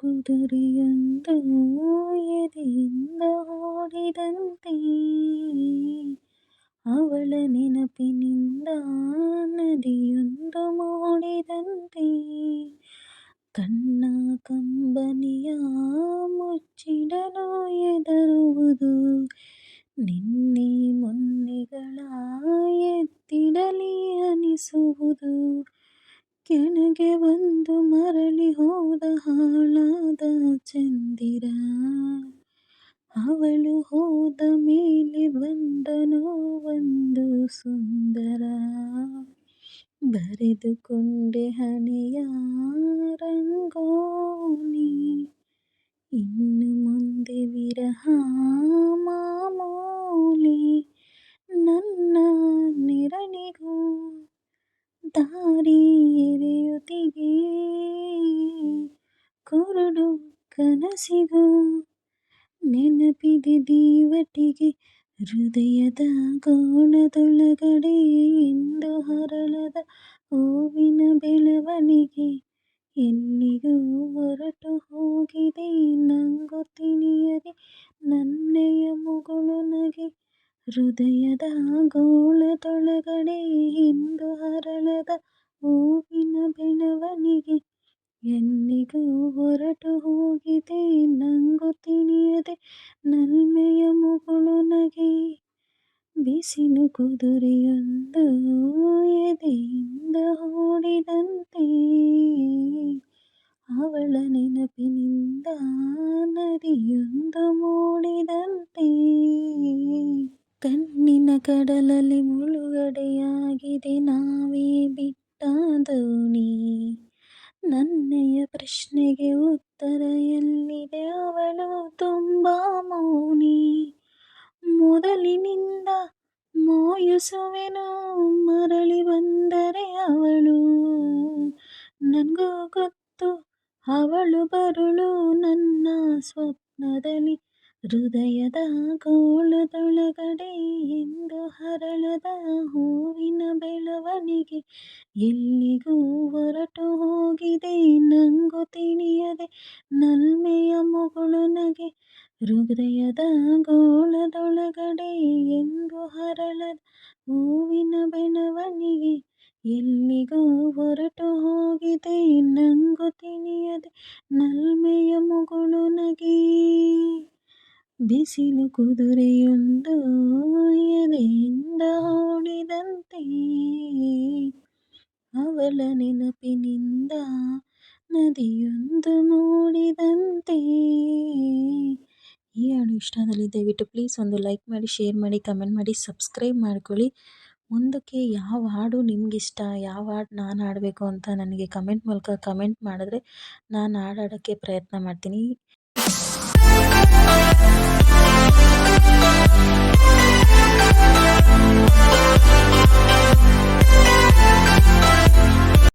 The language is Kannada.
ಕುದುರೆಯೊಂದು ಎದೆಯಿಂದ ಓಡಿದಂತೆ ಅವಳ ನೆನಪಿನಿಂದ ನದಿಯೊಂದು ಮೂಡಿದಂತೆ ಕಣ್ಣ ಕಂಬನಿಯ ಮುಚ್ಚಿಡಲು ಎದರುವುದು ನಿನ್ನೆ ಮೊನ್ನೆಗಳ ಎತ್ತಿಡಲಿ ಅನಿಸುವುದು ಕೆಳಗೆ ಬಂದು ಮರಳಿ ಹೋದ ಅವಳು ಹೋದ ಮೇಲೆ ಬಂದನೋ ಒಂದು ಸುಂದರ ಬರೆದುಕೊಂಡೆ ಹಣೆಯ ರಂಗೋಲಿ ಇನ್ನು ಮುಂದೆ ವಿರಹ ಮಾಮೂಲಿ ನನ್ನ ನೆರಳಿಗೂ ದಾರಿ ಎರೆಯುತ್ತಿಗೆ ಕುರುಡು ಕನಸಿಗೂ ನೆನಪಿದೆ ದೀವಟಿಗೆ ಹೃದಯದ ಗೋಳದೊಳಗಡೆ ಎಂದು ಹರಳದ ಹೂವಿನ ಬೆಳವಣಿಗೆ ಎಲ್ಲಿಗೂ ಹೊರಟು ಹೋಗಿದೆ ನಂಗೂ ತಿಳಿಯದೆ ನನ್ನೆಯ ಮುಗುಳು ನಗೆ ಹೃದಯದ ಗೋಳದೊಳಗಡೆ ಹೋಗಿದೆ ನಂಗೂ ತಿಳಿಯದೆ ನಲ್ಮೆಯ ಮುಗುಳು ನಗೆ. ಬಿಸಿಲು ಕುದುರೆಯೊಂದು ಎದೆಯಿಂದ ಓಡಿದಂತೆ ಅವಳ ನೆನಪಿನಿಂದ ನದಿಯೊಂದು ಮೂಡಿದಂತೆ. ಕಣ್ಣಿನ ಕಡಲಲ್ಲಿ ಮುಳುಗಡೆಯಾಗಿದೆ, ನಾವೇ ಬಿಟ್ಟ ದೋಣಿ ನನ್ನೆಯ ಪ್ರಶ್ನೆಗೆ ಉತ್ತರ ಎಲ್ಲಿದೆ? ಅವಳು ತುಂಬ ಮೌನಿ. ಮೊದಲಿನಿಂದ ಮೋಯಿಸುವೆನು. ಮರಳಿ ಬಂದರೆ ಅವಳು. ನನಗೂ ಗೊತ್ತು, ಅವಳು ಬರುಳು. ನನ್ನ ಸ್ವಪ್ನದಲ್ಲಿ ಹೃದಯದ ಗೋಳದೊಳಗಡೆ ಎಂದು ಹರಳದ ಹೂವಿನ ಬೆಳವಣಿಗೆ. ಎಲ್ಲಿಗೂ ಹೊರಟು ಹೋಗಿದೆ, ನಂಗೂ ತಿಳಿಯದೆ ನಲ್ಮೆಯ ಮುಗುಳು ನಗೆ. ಹೃದಯದ ಗೋಳದೊಳಗಡೆ ಎಂದು ಹರಳದ ಹೂವಿನ ಬೆಳವಣಿಗೆ. ಎಲ್ಲಿಗೂ ಹೊರಟು ಹೋಗಿದೆ, ನಂಗೂ ತಿಳಿಯದೆ ನಲ್ಮೆಯ ಮುಗುಳು ಬಿಸಿಲು ಕುದುರೆಯೊಂದು ಎದೆಯಿಂದ ಓಡಿದಂತೆ ಅವಳ ನೆನಪಿನಿಂದ ನದಿಯೊಂದು ಮೂಡಿದಂತೆ. ಈ ಹಾಡು ಇಷ್ಟ ಆದಲ್ಲಿ ದಯವಿಟ್ಟು ಪ್ಲೀಸ್ ಒಂದು ಲೈಕ್ ಮಾಡಿ ಶೇರ್ ಮಾಡಿ ಕಮೆಂಟ್ ಮಾಡಿ ಸಬ್ಸ್ಕ್ರೈಬ್ ಮಾಡ್ಕೊಳ್ಳಿ. ಮುಂದಕ್ಕೆ ಯಾವ ಹಾಡು ನಿಮಗಿಷ್ಟ, ಯಾವ ಹಾಡು ನಾನು ಹಾಡಬೇಕು ಅಂತ ನನಗೆ ಕಮೆಂಟ್ ಮೂಲಕ ಕಮೆಂಟ್ ಮಾಡಿದ್ರೆ ನಾನು ಹಾಡು ಹಾಡೋಕ್ಕೆ ಪ್ರಯತ್ನ ಮಾಡ್ತೀನಿ.